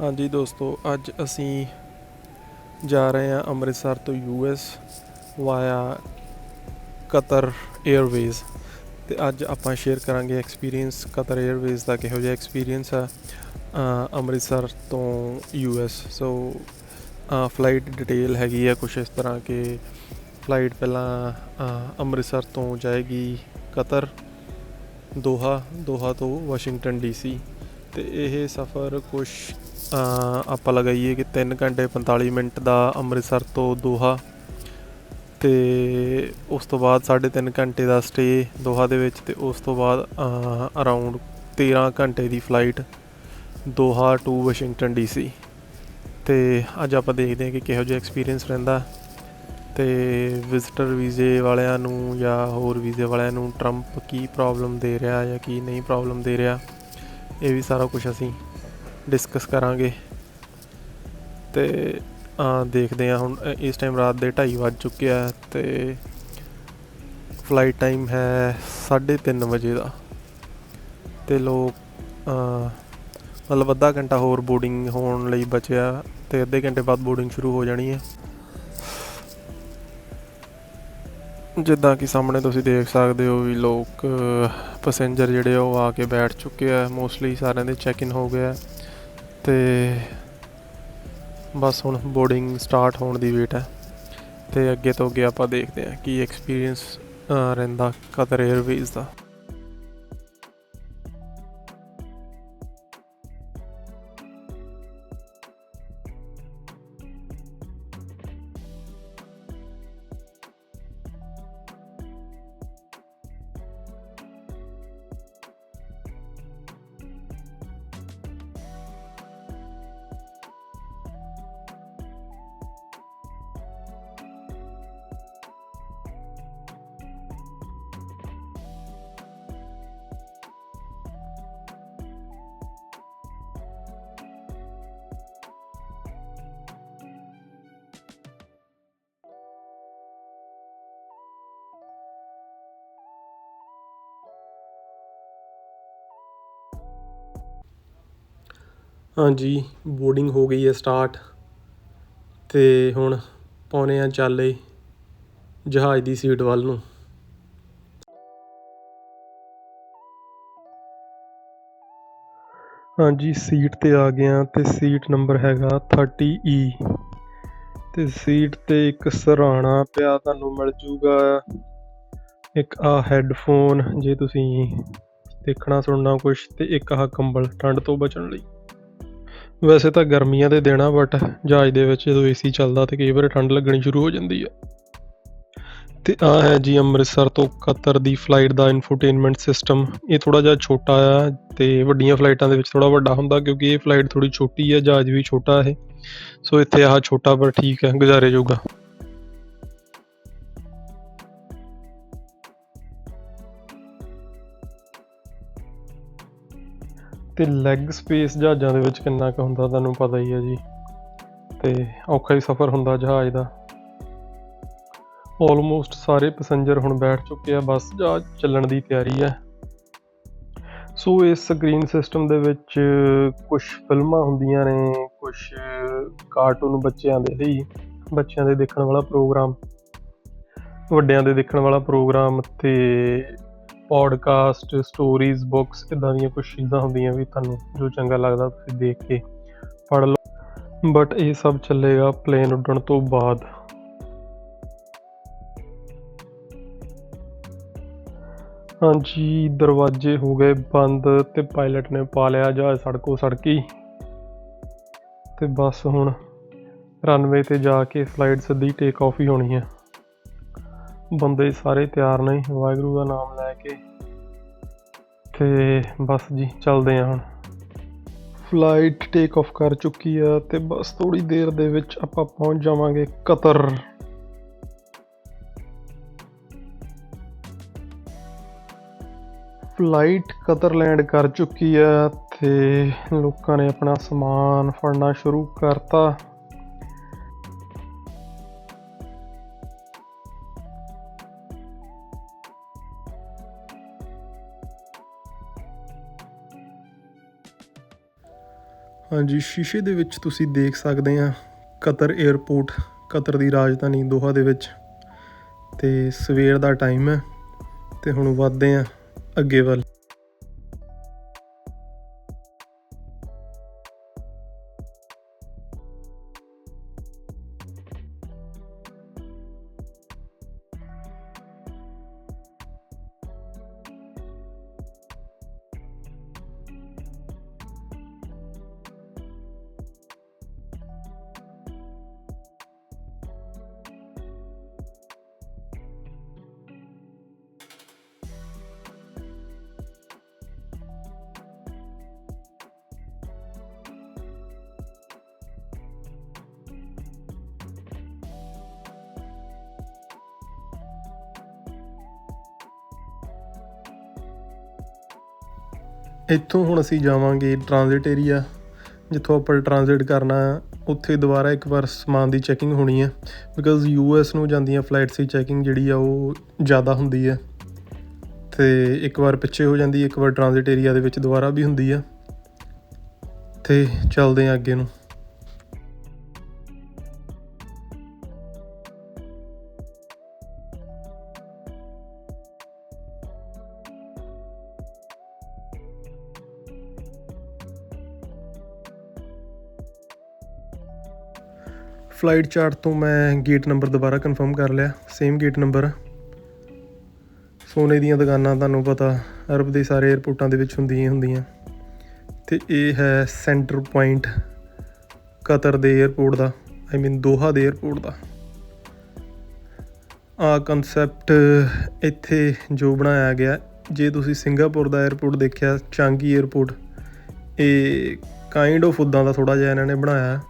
ਹਾਂਜੀ ਦੋਸਤੋ, ਅੱਜ ਅਸੀਂ ਜਾ ਰਹੇ ਹਾਂ ਅੰਮ੍ਰਿਤਸਰ ਤੋਂ ਯੂਐਸ ਵਾਇਆ ਕਤਰ 에ਅਰਵੇਜ਼ ਤੇ ਅੱਜ ਆਪਾਂ ਸ਼ੇਅਰ ਕਰਾਂਗੇ ਐਕਸਪੀਰੀਅੰਸ ਕਤਰ 에ਅਰਵੇਜ਼ ਦਾ ਕਿਹੋ ਜਿਹਾ ਐਕਸਪੀਰੀਅੰਸ ਆ ਅੰਮ੍ਰਿਤਸਰ ਤੋਂ ਯੂਐਸ ਸੋ ਫਲਾਈਟ ਡਿਟੇਲ ਹੈਗੀ ਆ ਕੁਛ ਇਸ ਤਰ੍ਹਾਂ ਕਿ ਫਲਾਈਟ ਪਹਿਲਾਂ ਅੰਮ੍ਰਿਤਸਰ ਤੋਂ ਜਾਏਗੀ ਕਤਰ, ਦੋਹਾ ਦੋਹਾ ਤੋਂ ਵਾਸ਼ਿੰਗਟਨ ਡੀਸੀ ਤੇ ਇਹ ਸਫ਼ਰ ਕੁਛ ਆਪਾਂ ਲਗਾਈਏ ਕਿ 3 ਘੰਟੇ 45 ਮਿੰਟ ਦਾ ਅੰਮ੍ਰਿਤਸਰ ਤੋਂ ਦੋਹਾ ਤੇ ਉਸ ਤੋਂ ਬਾਅਦ 3.5 ਘੰਟੇ ਦਾ ਸਟੇ ਦੋਹਾ ਦੇ ਵਿੱਚ ਤੇ ਉਸ ਤੋਂ ਬਾਅਦ ਅਰਾਊਂਡ 13 ਘੰਟੇ ਦੀ flight Doha to Washington DC ਤੇ ਅੱਜ ਆਪਾਂ ਦੇਖਦੇ ਹਾਂ ਕਿ ਕਿਹੋ ਜਿਹਾ ਐਕਸਪੀਰੀਅੰਸ ਰਹਿੰਦਾ ਤੇ ਵਿਜ਼ਟਰ ਵੀਜ਼ੇ ਵਾਲਿਆਂ ਨੂੰ ਜਾਂ ਹੋਰ ਵੀਜ਼ੇ ਵਾਲਿਆਂ ਨੂੰ ਟਰੰਪ ਕੀ ਪ੍ਰੋਬਲਮ ਦੇ ਰਿਹਾ ਜਾਂ ਕੀ ਨਹੀਂ ਪ੍ਰੋਬਲਮ ਦੇ ਰਿਹਾ, ਇਹ ਵੀ ਸਾਰਾ ਕੁਝ ਅਸੀਂ ਡਿਸਕਸ ਕਰਾਂਗੇ। ਤੇ ਆ ਦੇਖਦੇ ਆ ਹੁਣ ਇਸ ਟਾਈਮ ਰਾਤ ਦੇ 2:30 ਵੱਜ ਚੁੱਕਿਆ ਆ ਤੇ ਫਲਾਈਟ ਟਾਈਮ ਹੈ 3:30 ਵਜੇ ਦਾ। ਤੇ ਲੋਕ ਮਤਲਬ ਅੱਧਾ ਘੰਟਾ ਹੋਰ ਬੋਰਡਿੰਗ ਹੋਣ ਲਈ ਬਚਿਆ ਤੇ ਅੱਧੇ ਘੰਟੇ ਬਾਅਦ ਬੋਰਡਿੰਗ ਸ਼ੁਰੂ ਹੋ ਜਾਣੀ ਹੈ। ਜਿੱਦਾਂ ਕਿ ਸਾਹਮਣੇ ਤੁਸੀਂ ਦੇਖ ਸਕਦੇ ਹੋ ਵੀ ਲੋਕ ਪੈਸੇਂਜਰ ਜਿਹੜੇ ਆ ਉਹ ਆ ਕੇ ਬੈਠ ਚੁੱਕੇ ਆ। ਮੋਸਟਲੀ ਸਾਰਿਆਂ ਦੇ ਚੈੱਕ ਇਨ ਹੋ ਗਿਆ। ਤੇ ਬਸ ਹੁਣ ਬੋਰਡਿੰਗ ਸਟਾਰਟ ਹੋਣ ਦੀ ਵੇਟ ਹੈ ਤੇ ਅੱਗੇ ਤੋਂ ਅੱਗੇ ਆਪਾਂ ਦੇਖਦੇ ਹਾਂ ਕੀ ਐਕਸਪੀਰੀਅੰਸ ਰਹਿੰਦਾ ਕਤਰ 에ਅਰਵੇਜ਼ ਦਾ। ਹਾਂਜੀ ਬੋਰਡਿੰਗ ਹੋ ਗਈ ਹੈ ਸਟਾਰਟ ਅਤੇ ਹੁਣ ਪਾਉਣੇ ਆ ਚਾਲੇ ਜਹਾਜ਼ ਦੀ ਸੀਟ ਵੱਲ ਨੂੰ। ਹਾਂਜੀ ਸੀਟ ਤੇ ਆ ਗਿਆ ਤੇ ਸੀਟ ਨੰਬਰ ਹੈਗਾ 30E ਤੇ ਸੀਟ ਤੇ ਇੱਕ ਸਰਾਣਾ ਪਿਆ ਤੁਹਾਨੂੰ ਮਿਲ ਜੂਗਾ। ਇੱਕ ਆ ਹੈੱਡਫੋਨ ਜੇ ਤੁਸੀਂ ਦੇਖਣਾ, ਸੁਣਨਾ ਕੁਛ ਤੇ ਇੱਕ ਆਹ ਕੰਬਲ ਠੰਡ ਤੋਂ ਬਚਣ ਲਈ। ਵੈਸੇ ਤਾਂ ਗਰਮੀਆਂ ਦੇ ਦਿਨ ਆ ਬਟ ਜਹਾਜ਼ ਦੇ ਵਿੱਚ ਜਦੋਂ ਏਸੀ ਚੱਲਦਾ ਤੇ ਕਈ ਵਾਰ ਠੰਡ ਲੱਗਣੀ ਸ਼ੁਰੂ ਹੋ ਜਾਂਦੀ ਆ। ਤੇ ਆ ਹੈ ਜੀ ਅੰਮ੍ਰਿਤਸਰ ਤੋਂ ਕਤਰ ਦੀ ਫਲਾਈਟ ਦਾ ਇਨਫੋਟੇਨਮੈਂਟ ਸਿਸਟਮ ਇਹ ਥੋੜਾ ਜਿਹਾ ਛੋਟਾ ਆ ਤੇ ਵੱਡੀਆਂ ਫਲਾਈਟਾਂ ਦੇ ਵਿੱਚ ਥੋੜਾ ਵੱਡਾ ਹੁੰਦਾ ਕਿਉਂਕਿ ਇਹ ਫਲਾਈਟ ਥੋੜੀ ਛੋਟੀ ਆ, ਜਹਾਜ਼ ਵੀ ਛੋਟਾ ਹੈ ਸੋ ਇੱਥੇ ਆਹ ਛੋਟਾ ਪਰ ਠੀਕ ਹੈ, ਗੁਜ਼ਾਰੇ ਜੋਗਾ। ਤੇ ਲੈਗ ਸਪੇਸ ਜਹਾਜ਼ਾਂ ਦੇ ਵਿੱਚ ਕਿੰਨਾ ਕੁ ਹੁੰਦਾ ਤੁਹਾਨੂੰ ਪਤਾ ਹੀ ਹੈ ਜੀ। ਤੇ ਔਖਾ ਹੀ ਸਫ਼ਰ ਹੁੰਦਾ ਜਹਾਜ਼ ਦਾ। ਆਲਮੋਸਟ ਸਾਰੇ ਪੈਸੇਂਜਰ ਹੁਣ ਬੈਠ ਚੁੱਕੇ ਆ, ਬੱਸ ਜਹਾਜ਼ ਚੱਲਣ ਦੀ ਤਿਆਰੀ ਹੈ। ਸੋ ਇਸ ਸਕਰੀਨ ਸਿਸਟਮ ਦੇ ਵਿੱਚ ਕੁਝ ਫਿਲਮਾਂ ਹੁੰਦੀਆਂ ਨੇ ਕੁਝ ਕਾਰਟੂਨ ਬੱਚਿਆਂ ਦੇ ਲਈ, ਬੱਚਿਆਂ ਦੇ ਦੇਖਣ ਵਾਲਾ ਪ੍ਰੋਗਰਾਮ ਵੱਡਿਆਂ ਦੇ ਦੇਖਣ ਵਾਲਾ ਪ੍ਰੋਗਰਾਮ ਤੇ ਪੋਡਕਾਸਟ ਸਟੋਰੀਜ਼ ਬੁੱਕਸ ਇਦਾਂ ਦੀਆਂ ਕੁਝ ਚੀਜ਼ਾਂ ਹੁੰਦੀਆਂ ਵੀ ਤੁਹਾਨੂੰ ਜੋ ਚੰਗਾ ਲੱਗਦਾ ਤੁਸੀਂ ਦੇਖ ਕੇ ਪੜ੍ਹ ਲਓ। ਬਟ ਇਹ ਸਭ ਚੱਲੇਗਾ ਪਲੇਨ ਉੱਡਣ ਤੋਂ ਬਾਅਦ। ਹਾਂਜੀ, ਦਰਵਾਜ਼ੇ ਹੋ ਗਏ ਬੰਦ ਤੇ ਪਾਇਲਟ ਨੇ ਪਾ ਲਿਆ ਜਹਾਜ਼ ਸੜਕੋ ਸੜਕੀ। ਤੇ ਬਸ ਹੁਣ ਰਨਵੇ ਤੇ ਜਾ ਕੇ ਫਲਾਈਟ ਸਿੱਧੀ ਟੇਕ ਆਫ ਹੀ ਹੋਣੀ ਹੈ। ਬੰਦੇ ਸਾਰੇ ਤਿਆਰ ਨੇ, ਵਾਹਿਗੁਰੂ ਦਾ ਨਾਮ ਲੈ ਕੇ। ਤੇ ਬਸ ਜੀ ਚੱਲਦੇ ਹਾਂ ਹੁਣ। ਫਲਾਈਟ ਟੇਕ ਆਫ ਕਰ ਚੁੱਕੀ ਆ ਤੇ ਬਸ ਥੋੜੀ ਦੇਰ ਦੇ ਵਿੱਚ ਆਪਾਂ ਪਹੁੰਚ ਜਾਵਾਂਗੇ ਕਤਰ। ਫਲਾਈਟ ਕਤਰ ਲੈਂਡ ਕਰ ਚੁੱਕੀ ਆ ਤੇ ਲੋਕਾਂ ਨੇ ਆਪਣਾ ਸਮਾਨ ਫੜਨਾ ਸ਼ੁਰੂ ਕਰਤਾ। ਹਾਂਜੀ, ਸ਼ੀਸ਼ੇ ਦੇ ਵਿੱਚ ਤੁਸੀਂ ਦੇਖ ਸਕਦੇ ਆ ਕਤਰ 에ਅਰਪੋਰਟ ਕਤਰ ਦੀ ਰਾਜਧਾਨੀ ਦੋਹਾ ਦੇ ਵਿੱਚ। ਤੇ ਸਵੇਰ ਦਾ ਟਾਈਮ ਹੈ ਤੇ ਹੁਣ ਵੱਧਦੇ ਆ ਅੱਗੇ ਵੱਲ। ਇੱਥੋਂ ਹੁਣ ਅਸੀਂ ਜਾਵਾਂਗੇ ਟ੍ਰਾਂਜ਼ਿਟ ਏਰੀਆ ਜਿੱਥੋਂ ਆਪਾਂ ਟ੍ਰਾਂਜ਼ਿਟ ਕਰਨਾ ਉੱਥੇ ਦੁਬਾਰਾ ਇੱਕ ਵਾਰ ਸਮਾਨ ਦੀ ਚੈਕਿੰਗ ਹੋਣੀ ਹੈ ਬਿਕਾਜ਼ ਯੂਐਸ ਨੂੰ ਜਾਂਦੀਆਂ ਫਲਾਈਟਸ ਦੀ ਚੈਕਿੰਗ ਜਿਹੜੀ ਆ ਉਹ ਜ਼ਿਆਦਾ ਹੁੰਦੀ ਹੈ ਤੇ ਇੱਕ ਵਾਰ ਪਿੱਛੇ ਹੋ ਜਾਂਦੀ, ਇੱਕ ਵਾਰ ਟ੍ਰਾਂਜ਼ਿਟ ਏਰੀਆ ਦੇ ਵਿੱਚ ਦੁਬਾਰਾ ਵੀ ਹੁੰਦੀ ਆ। ਤੇ ਚੱਲਦੇ ਆ ਅੱਗੇ ਨੂੰ। ਫਲਾਈਟ ਚਾਰਟ ਤੋਂ ਮੈਂ ਗੇਟ ਨੰਬਰ ਦੁਬਾਰਾ ਕਨਫਰਮ ਕਰ ਲਿਆ ਸੇਮ ਗੇਟ ਨੰਬਰ ਸੋਨੇ ਦੀਆਂ ਦੁਕਾਨਾਂ ਤੁਹਾਨੂੰ ਪਤਾ, ਅਰਬ ਦੇ ਸਾਰੇ 에어ਪੋਰਟਾਂ ਦੇ ਵਿੱਚ ਹੁੰਦੀਆਂ ਹੁੰਦੀਆਂ। ਤੇ ਇਹ ਹੈ ਸੈਂਟਰ ਪੁਆਇੰਟ ਕਤਰ ਦੇ 에어ਪੋਰਟ ਦਾ ਆਈ ਮੀਨ ਦੋਹਾ ਦੇ 에어ਪੋਰਟ ਦਾ। ਆ ਕਨਸੈਪਟ ਇੱਥੇ ਜੋ ਬਣਾਇਆ ਗਿਆ, ਜੇ ਤੁਸੀਂ ਸਿੰਗਾਪੁਰ ਦਾ 에어ਪੋਰਟ ਦੇਖਿਆ, ਚਾਂਗੀ 에어ਪੋਰਟ ਇਹ ਕਾਈਂਡ ਆਫ ਉਦਾਂ ਦਾ ਥੋੜਾ ਜਿਹਾ ਇਹਨਾਂ ਨੇ ਬਣਾਇਆ।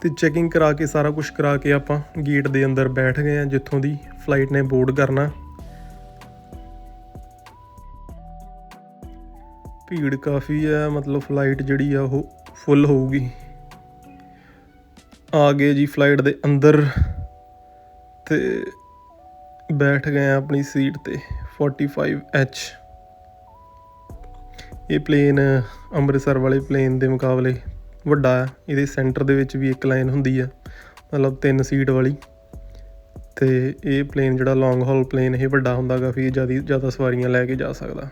ਤੇ ਚੈਕਿੰਗ ਕਰਾ ਕੇ, ਸਾਰਾ ਕੁਝ ਕਰਾ ਕੇ ਆਪਾਂ ਗੇਟ ਦੇ ਅੰਦਰ ਬੈਠ ਗਏ ਆ ਜਿੱਥੋਂ ਦੀ ਫਲਾਈਟ ਨੇ ਬੋਰਡ ਕਰਨਾ। ਭੀੜ ਕਾਫੀ ਆ ਮਤਲਬ ਫਲਾਈਟ ਜਿਹੜੀ ਆ ਉਹ ਫੁੱਲ ਹੋਊਗੀ। ਆ ਗਏ ਜੀ ਫਲਾਈਟ ਦੇ ਅੰਦਰ ਤੇ ਬੈਠ ਗਏ ਆ ਆਪਣੀ ਸੀਟ ਤੇ 45H ਇਹ ਪਲੇਨ ਅੰਮ੍ਰਿਤਸਰ ਵਾਲੇ ਪਲੇਨ ਦੇ ਮੁਕਾਬਲੇ ਵੱਡਾ ਹੈ, ਇਹਦੇ ਸੈਂਟਰ ਦੇ ਵਿੱਚ ਵੀ ਇੱਕ ਲਾਈਨ ਹੁੰਦੀ ਹੈ, ਮਤਲਬ ਤਿੰਨ ਸੀਟ ਵਾਲੀ। ਤੇ ਇਹ ਪਲੇਨ ਜਿਹੜਾ ਲੌਂਗ ਹਾਲ ਪਲੇਨ ਇਹ ਵੱਡਾ ਹੁੰਦਾ ਕਾਫੀ ਜ਼ਿਆਦਾ ਜ਼ਿਆਦਾ ਸਵਾਰੀਆਂ ਲੈ ਕੇ ਜਾ ਸਕਦਾ।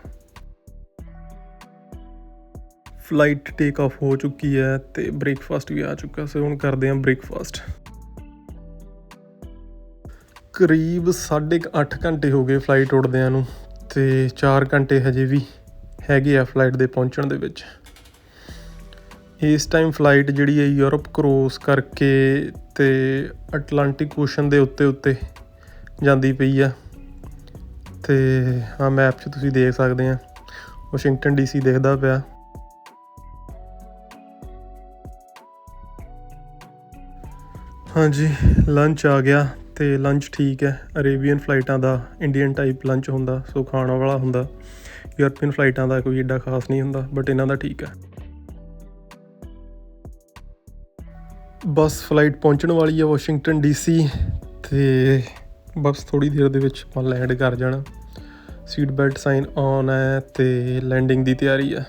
ਫਲਾਈਟ ਟੇਕ ਆਫ ਹੋ ਚੁੱਕੀ ਹੈ ਤੇ ਬ੍ਰੇਕਫਾਸਟ ਵੀ ਆ ਚੁੱਕਾ ਸੋ ਹੁਣ ਕਰਦੇ ਹਾਂ ਬ੍ਰੇਕਫਾਸਟ ਕਰੀਬ 8.5 ਘੰਟੇ ਹੋ ਗਏ ਫਲਾਈਟ ਉੱਡਦਿਆਂ ਨੂੰ, ਤੇ 4 ਘੰਟੇ ਹਜੇ ਵੀ ਹੈਗੇ ਆ ਫਲਾਈਟ ਦੇ ਪਹੁੰਚਣ ਦੇ ਵਿੱਚ। ਇਸ ਟਾਈਮ ਫਲਾਈਟ ਜਿਹੜੀ ਹੈ ਯੂਰਪ ਕ੍ਰੋਸ ਕਰਕੇ ਤੇ ਅਟਲਾਂਟਿਕ ਓਸ਼ਨ ਦੇ ਉੱਤੇ ਉੱਤੇ ਜਾਂਦੀ ਪਈ ਆ। ਤੇ ਆ ਮੈਪ 'ਚ ਤੁਸੀਂ ਦੇਖ ਸਕਦੇ ਆ। ਵਾਸ਼ਿੰਗਟਨ ਡੀਸੀ ਦਿਖਦਾ ਪਿਆ। ਹਾਂਜੀ ਲੰਚ ਆ ਗਿਆ ਤੇ ਲੰਚ ਠੀਕ ਹੈ। ਅਰੇਬੀਅਨ ਫਲਾਈਟਾਂ ਦਾ ਇੰਡੀਅਨ ਟਾਈਪ ਲੰਚ ਹੁੰਦਾ, ਸੋ ਖਾਣ ਵਾਲਾ ਹੁੰਦਾ। ਯੂਰਪੀਅਨ ਫਲਾਈਟਾਂ ਦਾ ਕੋਈ ਏਡਾ ਖਾਸ ਨਹੀਂ ਹੁੰਦਾ ਬਟ ਇਹਨਾਂ ਦਾ ਠੀਕ ਹੈ। ਬੱਸ ਫਲਾਈਟ ਪਹੁੰਚਣ ਵਾਲੀ ਹੈ ਵਾਸ਼ਿੰਗਟਨ ਡੀਸੀ ਤੇ ਬਸ ਥੋੜੀ ਦੇਰ ਦੇ ਵਿੱਚ ਆਪਾਂ ਲੈਂਡ ਕਰ ਜਾਣਾ। ਸੀਟ ਬੈਲਟ ਸਾਈਨ ਔਨ ਹੈ ਤੇ ਲੈਂਡਿੰਗ ਦੀ ਤਿਆਰੀ ਹੈ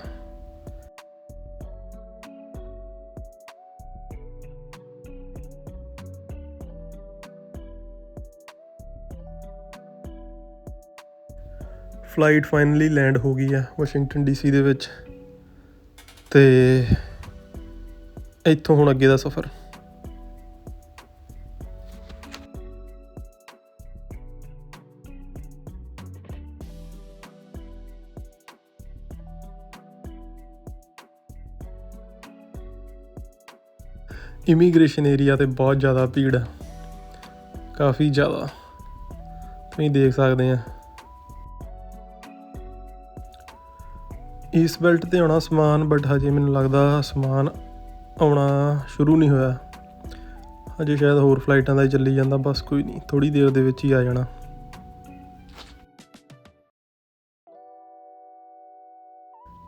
ਫਲਾਈਟ ਫਾਈਨਲੀ ਲੈਂਡ ਹੋ ਗਈ ਹੈ ਵਾਸ਼ਿੰਗਟਨ ਡੀਸੀ ਦੇ ਵਿੱਚ ਤੇ ਇੱਥੋਂ ਹੁਣ ਅੱਗੇ ਦਾ ਸਫ਼ਰ। ਇਮੀਗ੍ਰੇਸ਼ਨ ਏਰੀਆ ਤੇ ਬਹੁਤ ਜ਼ਿਆਦਾ ਭੀੜ ਹੈ ਕਾਫੀ ਜ਼ਿਆਦਾ। ਤੁਸੀਂ ਦੇਖ ਸਕਦੇ ਆ। ਇਸ ਬੈਲਟ ਤੇ ਆਉਣਾ ਸਮਾਨ ਬਟ ਹਜੇ ਮੈਨੂੰ ਲੱਗਦਾ ਸਮਾਨ ਆਉਣਾ ਸ਼ੁਰੂ ਨਹੀਂ ਹੋਇਆ। ਹਜੇ ਸ਼ਾਇਦ ਹੋਰ ਫਲਾਈਟਾਂ ਦਾ ਹੀ ਚੱਲੀ ਜਾਂਦਾ, ਬਸ ਕੋਈ ਨਹੀਂ ਥੋੜੀ ਦੇਰ ਦੇ ਵਿੱਚ ਹੀ ਆ ਜਾਣਾ।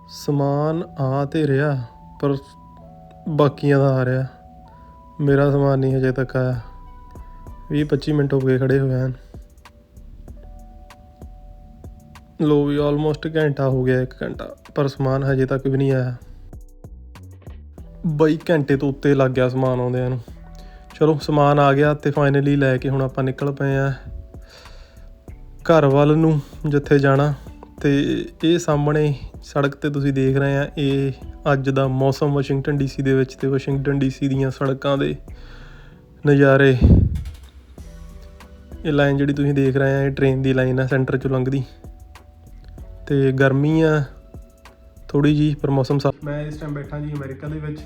ਸਮਾਨ ਆ ਤੇ ਰਿਹਾ, ਪਰ ਬਾਕੀਆਂ ਦਾ ਆ ਰਿਹਾ। ਮੇਰਾ ਸਮਾਨ ਨਹੀਂ ਹਜੇ ਤੱਕ ਆਇਆ। 20 25 ਮਿੰਟ ਹੋ ਗਏ ਖੜੇ ਹੋਏ ਹਨ। ਲੋ ਵੀ ਆਲਮੋਸਟ ਘੰਟਾ ਹੋ ਗਿਆ 1 ਘੰਟਾ, ਪਰ ਸਮਾਨ ਹਜੇ ਤੱਕ ਵੀ ਨਹੀਂ ਆਇਆ। 22 ਘੰਟੇ ਤੋਂ ਉੱਤੇ ਲੱਗ ਗਿਆ ਸਮਾਨ ਆਉਂਦਿਆਂ ਨੂੰ। ਚਲੋ ਸਮਾਨ ਆ ਗਿਆ ਤੇ ਫਾਈਨਲੀ ਲੈ ਕੇ ਹੁਣ ਆਪਾਂ ਨਿਕਲ ਪਏ ਆ ਘਰ ਵੱਲ ਨੂੰ ਜਿੱਥੇ ਜਾਣਾ। ਤੇ ਇਹ ਸਾਹਮਣੇ ਸੜਕ ਤੇ ਤੁਸੀਂ ਦੇਖ ਰਹੇ ਆ ਇਹ ਅੱਜ ਦਾ ਮੌਸਮ ਵਾਸ਼ਿੰਗਟਨ ਡੀਸੀ ਦੇ ਵਿੱਚ ਤੇ ਵਾਸ਼ਿੰਗਟਨ ਡੀਸੀ ਦੀਆਂ ਸੜਕਾਂ ਦੇ ਨਜ਼ਾਰੇ। ਇਹ ਲਾਈਨ ਜਿਹੜੀ ਤੁਸੀਂ ਦੇਖ ਰਹੇ ਆ, ਇਹ ਟ੍ਰੇਨ ਦੀ ਲਾਈਨ ਆ, ਸੈਂਟਰ ਚੋਂ ਲੰਘਦੀ। ਤੇ ਗਰਮੀ ਆ ਥੋੜੀ ਜੀ ਪਰ ਮੌਸਮ ਸਾਫ਼ ਮੈਂ ਇਸ ਟਾਈਮ ਬੈਠਾ ਜੀ ਅਮਰੀਕਾ ਦੇ ਵਿੱਚ।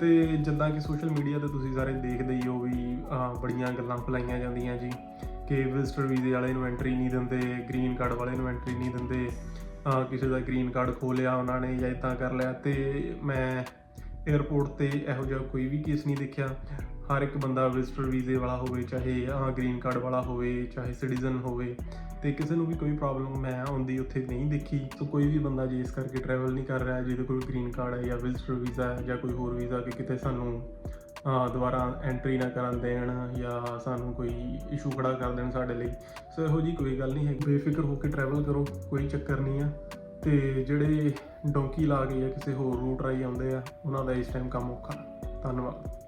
ਤੇ ਜਿੱਦਾਂ ਕਿ ਸੋਸ਼ਲ ਮੀਡੀਆ ਤੇ ਤੁਸੀਂ ਸਾਰੇ ਦੇਖਦੇ ਹੀ ਹੋ ਵੀ ਬੜੀਆਂ ਗੱਲਾਂ ਫਲਾਈਆਂ ਜਾਂਦੀਆਂ ਜੀ। ਕਿ ਵਿਜ਼ਟਰ ਵੀਜ਼ੇ ਵਾਲੇ ਨੂੰ ਐਂਟਰੀ ਨਹੀਂ ਦਿੰਦੇ ਗ੍ਰੀਨ ਕਾਰਡ ਵਾਲੇ ਨੂੰ ਐਂਟਰੀ ਨਹੀਂ ਦਿੰਦੇ। ਕਿਸੇ ਦਾ ਗ੍ਰੀਨ ਕਾਰਡ ਖੋਹ ਲਿਆ ਉਹਨਾਂ ਨੇ ਜਾਂ ਇਦਾਂ ਕਰ ਲਿਆ ਤੇ ਮੈਂ 에ਅਰਪੋਰਟ ਤੇ ਇਹੋ ਜਿਹਾ ਕੋਈ ਵੀ ਕੇਸ ਨਹੀਂ ਦੇਖਿਆ। ਹਰ ਇੱਕ ਬੰਦਾ ਵਿਜ਼ਟਰ ਵੀਜ਼ੇ ਵਾਲਾ ਹੋਵੇ, ਚਾਹੇ ਆ ਗ੍ਰੀਨ ਕਾਰਡ ਵਾਲਾ ਹੋਵੇ, ਚਾਹੇ ਸਿਟੀਜ਼ਨ ਹੋਵੇ, ਤੇ ਕਿਸੇ ਨੂੰ ਵੀ ਕੋਈ ਪ੍ਰੋਬਲਮ ਮੈਂ ਆਉਂਦੀ ਉੱਥੇ ਨਹੀਂ ਦੇਖੀ। ਸੋ ਕੋਈ ਵੀ ਬੰਦਾ ਜੇ ਇਸ ਕਰਕੇ ਟਰੈਵਲ ਨਹੀਂ ਕਰ ਰਿਹਾ, ਜਿਹਦੇ ਕੋਲ ਗ੍ਰੀਨ ਕਾਰਡ ਹੈ ਜਾਂ ਵਿਜ਼ਟਰ ਵੀਜ਼ਾ ਹੈ ਜਾਂ ਕੋਈ ਹੋਰ ਵੀਜ਼ਾ ਕਿ ਕਿਤੇ ਸਾਨੂੰ ਦੁਬਾਰਾ ਐਂਟਰੀ ਨਾ ਕਰਨ ਦੇਣ ਜਾਂ ਸਾਨੂੰ ਕੋਈ ਇਸ਼ੂ ਖੜਾ ਕਰ ਦੇਣ ਸਾਡੇ ਲਈ, ਸੋ ਇਹੋ ਜੀ ਕੋਈ ਗੱਲ ਨਹੀਂ ਹੈ ਬੇਫਿਕਰ ਹੋ ਕੇ ਟਰੈਵਲ ਕਰੋ, ਕੋਈ ਚੱਕਰ ਨਹੀਂ ਆ। ਤੇ ਜਿਹੜੇ ਡੋਂਕੀ ਲਾ ਕੇ ਆ ਕਿਸੇ ਹੋਰ ਰੂਟ ਰਾਹੀਂ ਆਉਂਦੇ ਆ, ਉਹਨਾਂ ਦਾ ਇਸ ਟਾਈਮ ਕੰਮ ਔਖਾ। ਧੰਨਵਾਦ।